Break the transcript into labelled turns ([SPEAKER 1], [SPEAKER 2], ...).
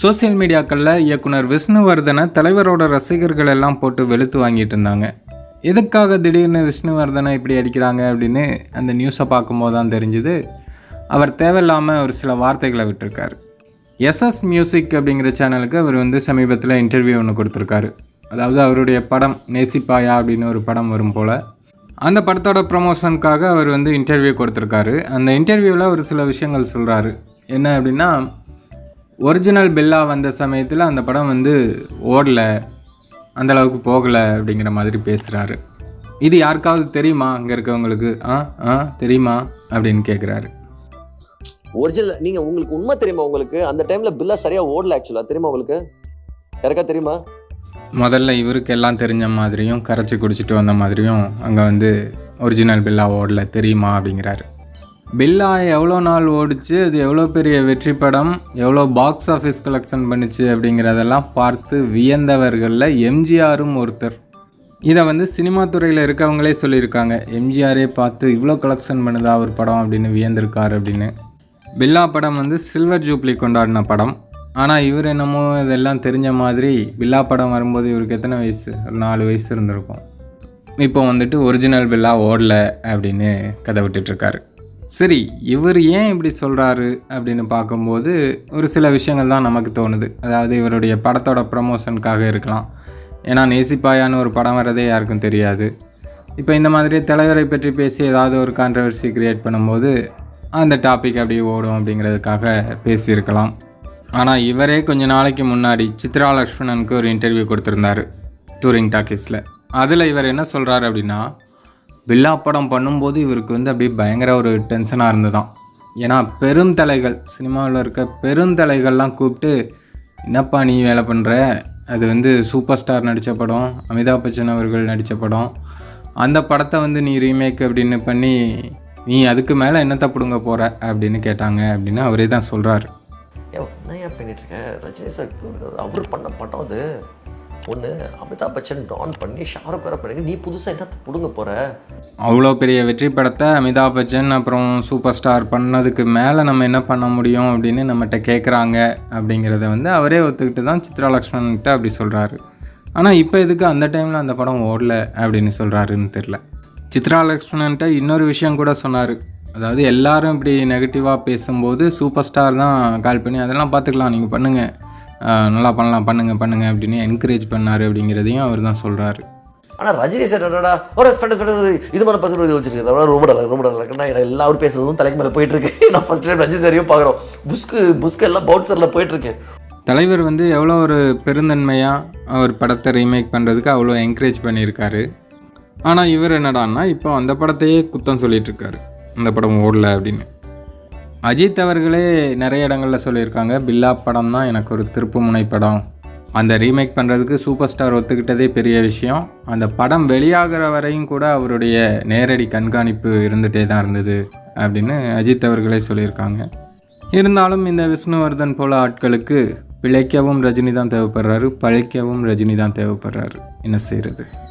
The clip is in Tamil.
[SPEAKER 1] சோஷியல் மீடியாக்களில் இயக்குனர் விஷ்ணுவர்தனை தலைவரோட ரசிகர்கள் எல்லாம் போட்டு வெளுத்து வாங்கிட்டு இருந்தாங்க. எதுக்காக திடீர்னு விஷ்ணுவர்தனை இப்படி அடிக்கிறாங்க அப்படின்னு அந்த நியூஸை பார்க்கும்போது தான் தெரிஞ்சுது. அவர் தேவையில்லாமல் ஒரு சில வார்த்தைகளை விட்டுருக்காரு. எஸ்எஸ் மியூசிக் அப்படிங்கிற சேனலுக்கு அவர் வந்து சமீபத்தில் இன்டர்வியூ ஒன்று கொடுத்துருக்காரு. அதாவது அவருடைய படம் நேசிப்பாயா அப்படின்னு ஒரு படம் வரும் போல். அந்த படத்தோட ப்ரமோஷனுக்காக அவர் வந்து இன்டர்வியூ கொடுத்துருக்காரு. அந்த இன்டர்வியூவில் ஒரு சில விஷயங்கள் சொல்கிறாரு என்ன அப்படின்னா ஒரிஜினல் பில்லா வந்த சமயத்தில் அந்த படம் வந்து ஓடல. அந்த அளவுக்கு போகலை அப்படிங்கிற மாதிரி பேசுகிறாரு இது யாருக்காவது தெரியுமா? அங்கே இருக்கவங்களுக்கு ஆ ஆ தெரியுமா? அப்படின்னு கேட்குறாரு
[SPEAKER 2] ஒரிஜினல் நீங்க உங்களுக்கு உண்மை தெரியுமா உங்களுக்கு? அந்த டைம்ல பில்லா சரியா ஓடல ஆக்சுவலா தெரியுமா உங்களுக்கு? யாருக்கா தெரியுமா?
[SPEAKER 1] முதல்ல இவருக்கு எல்லாம் தெரிஞ்ச மாதிரியும் கரைச்சி குடிச்சிட்டு வந்த மாதிரியும் அங்கே வந்து ஒரிஜினல் பில்லா ஓடல. தெரியுமா? அப்படிங்கிறாரு. பில்லா எவ்வளோ நாள் ஓடிச்சு அது எவ்வளோ பெரிய வெற்றி படம் எவ்வளோ பாக்ஸ் ஆஃபீஸ் கலெக்ஷன் பண்ணுச்சு அப்படிங்கிறதெல்லாம் பார்த்து வியந்தவர்களில் எம்ஜிஆரும் ஒருத்தர். இதை வந்து சினிமா துறையில் இருக்கவங்களே சொல்லியிருக்காங்க. எம்ஜிஆரே பார்த்து இவ்வளோ கலெக்ஷன் பண்ணுதா ஒரு படம் அப்படின்னு வியந்திருக்கார் அப்படின்னு. பில்லா படம் வந்து சில்வர் ஜூப்ளி கொண்டாடின படம். ஆனால் இவர் என்னமோ இதெல்லாம் தெரிஞ்ச மாதிரி பில்லா படம் வரும்போது இவருக்கு எத்தனை வயசு? ஒரு நாலு வயசு இருந்திருக்கும். இப்போ வந்துட்டு ஒரிஜினல் பில்லா ஓடல அப்படின்னு கதை விட்டுட்ருக்காரு சரி இவர் ஏன் இப்படி சொல்கிறாரு அப்படின்னு பார்க்கும்போது ஒரு சில விஷயங்கள் தான் நமக்கு தோணுது. அதாவது இவருடைய படத்தோட ப்ரமோஷனுக்காக இருக்கலாம். ஏன்னா நேசிப்பாயான்னு ஒரு படம் வர்றதே யாருக்கும் தெரியாது. இப்போ இந்த மாதிரி தலைவரை பற்றி பேசி ஏதாவது ஒரு கான்ட்ரவர்சி கிரியேட் பண்ணும்போது அந்த டாபிக் அப்படியே ஓடும் அப்படிங்கிறதுக்காக பேசியிருக்கலாம். ஆனால் இவரே கொஞ்ச நாளைக்கு முன்னாடி சித்ரா லக்ஷ்மணனுக்கு ஒரு இன்டர்வியூ கொடுத்துருந்தாரு டூரிங் டாக்கீஸில் அதில் இவர் என்ன சொல்கிறாரு அப்படின்னா பில்லா படம் பண்ணும்போது இவருக்கு வந்து அப்படியே பயங்கர ஒரு டென்ஷனாக இருந்ததாம். ஏன்னா பெருந்தலைகள் சினிமாவில் இருக்க பெருந்தலைகள்லாம் கூப்பிட்டு என்னப்பா நீ வேலை பண்ணுற அது வந்து சூப்பர் ஸ்டார் நடித்த படம் அமிதாப் பச்சன் அவர்கள் நடித்த படம். அந்த படத்தை வந்து நீ ரீமேக் அப்படின்னு பண்ணி நீ அதுக்கு மேலே என்ன பிடுங்க போகிற அப்படின்னு கேட்டாங்க அப்படின்னு அவரே தான் சொல்கிறாரு
[SPEAKER 2] ஏன் நான் ஏன் பண்ணிட்டு இருக்கேன்? ரஜினி சார் அவர் பண்ண படம் அது. ஒன்று அமிதாப் பச்சன் டான் பண்ணி ஷாருக் வர பண்ணி நீ புதுசாக என்னத்தை பிடுங்க போகிற
[SPEAKER 1] அவ்வளோ பெரிய வெற்றி படத்தை அமிதாப் பச்சன் அப்புறம் சூப்பர் ஸ்டார் பண்ணதுக்கு மேலே நம்ம என்ன பண்ண முடியும் அப்படின்னு நம்மகிட்ட கேட்குறாங்க அப்படிங்கிறத வந்து அவரே ஒத்துக்கிட்டு தான் சித்ரா லக்ஷ்மண்கிட்ட அப்படி சொல்கிறாரு ஆனால் இப்போ எதுக்கு அந்த டைமில் அந்த படம் ஓடல அப்படின்னு சொல்கிறாருன்னு தெரில சித்ரா லக்ஷ்மணன்ட்ட இன்னொரு விஷயம் கூட சொன்னார். அதாவது எல்லாரும் இப்படி நெகட்டிவாக பேசும்போது சூப்பர் ஸ்டார் தான் கால் பண்ணி அதெல்லாம் பார்த்துக்கலாம் நீங்கள் பண்ணுங்கள் நல்லா பண்ணலாம் பண்ணுங்கள் பண்ணுங்கள் அப்படின்னு என்கரேஜ் பண்ணார் அப்படிங்கிறதையும் அவர் தான் சொல்கிறாரு
[SPEAKER 2] ஆனால் ரஜினி சார் என்னடா ஒரு ஃப்ரெண்டு ஃப்ரெண்டு இது மாதிரி பசங்க இது வச்சிருக்கேன் ரொம்ப நல்லா ரொம்ப நல்லா இருக்குன்னா எல்லாரும் பேசுறதும் தலைக்கு மேலே போயிட்டு இருக்கு நான் ஃபர்ஸ்ட் டைம் ரஜினி சாரையும் பார்க்குறோம். புஸ்க்கு புஸ்க்கு எல்லாம் பவுன்சரில் போயிட்டு இருக்கேன்
[SPEAKER 1] தலைவர் வந்து எவ்வளோ ஒரு பெருந்தன்மையாக அவர் படத்தை ரீமேக் பண்ணுறதுக்கு அவ்வளோ என்கரேஜ் பண்ணியிருக்காரு. ஆனால் இவர் என்னடான்னா இப்போ அந்த படத்தையே குத்தம் சொல்லிட்டு இருக்காரு. அந்த படம் ஓடல அப்படின்னு. அஜித் அவர்களே நிறைய இடங்களில் சொல்லியிருக்காங்க. பில்லா படம் தான் எனக்கு ஒரு திருப்புமுனை படம். அந்த ரீமேக் பண்ணுறதுக்கு சூப்பர் ஸ்டார் ஒத்துக்கிட்டதே பெரிய விஷயம். அந்த படம் வெளியாகிற வரையும் கூட அவருடைய நேரடி கண்காணிப்பு இருந்துகிட்டே தான் இருந்தது அப்படின்னு அஜித் அவர்களே சொல்லியிருக்காங்க. இருந்தாலும் இந்த விஷ்ணுவர்தன் போல ஆட்களுக்கு பிழைக்கவும் ரஜினி தான் தேவைப்படுறாரு பழைக்கவும் ரஜினி தான் தேவைப்படுறாரு. என்ன செய்கிறது